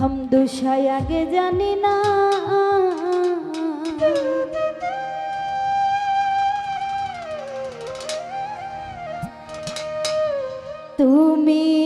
हम দুসাই আগে জানি না তুমি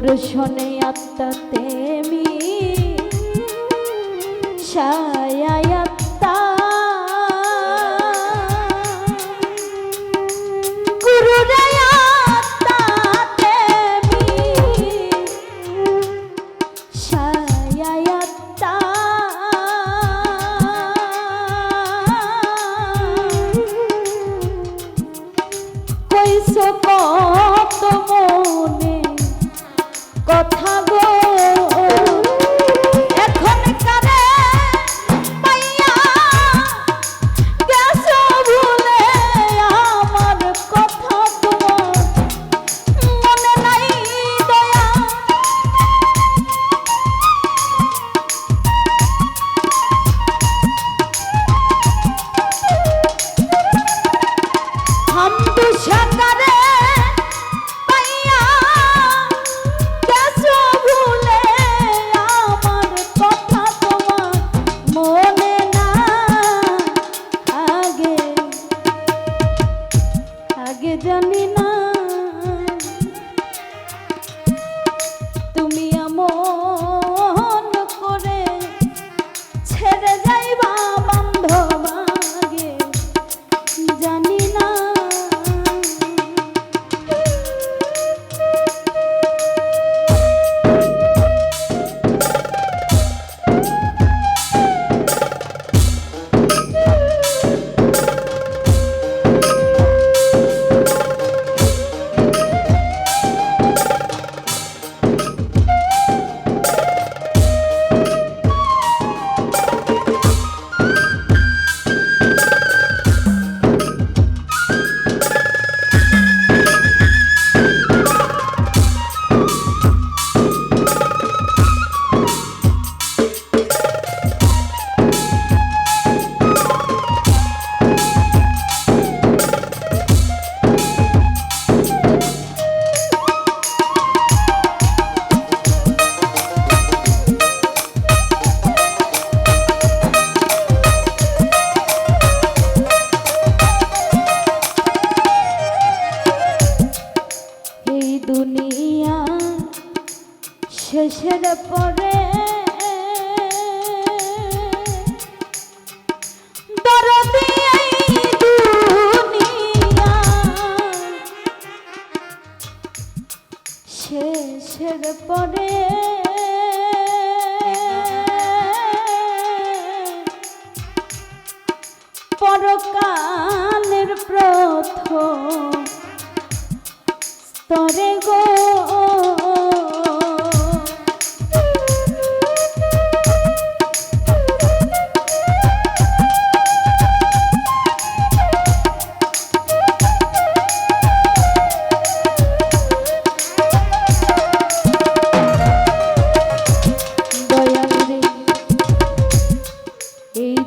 দর্শনে আত্মাতে দেশের পরে পরে পরকালের প্রথম স্তরে গো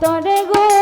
তরে গো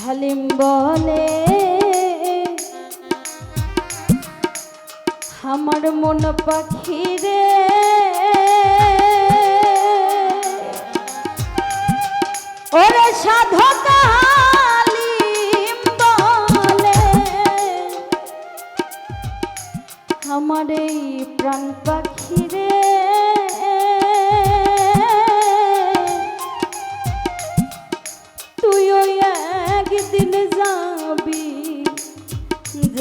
হালিম বলে আমার মন পাখি রে ওরে সাধক আমার এই প্রাণ পাখি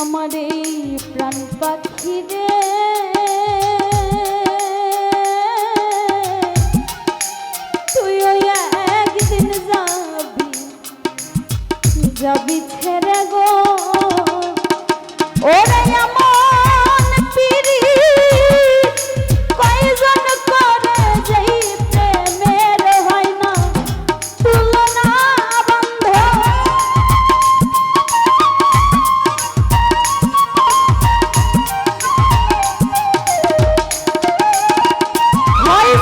আমার এই প্রাণ পাখি যাবি ছেড়ে গো। ওরে আমার জয়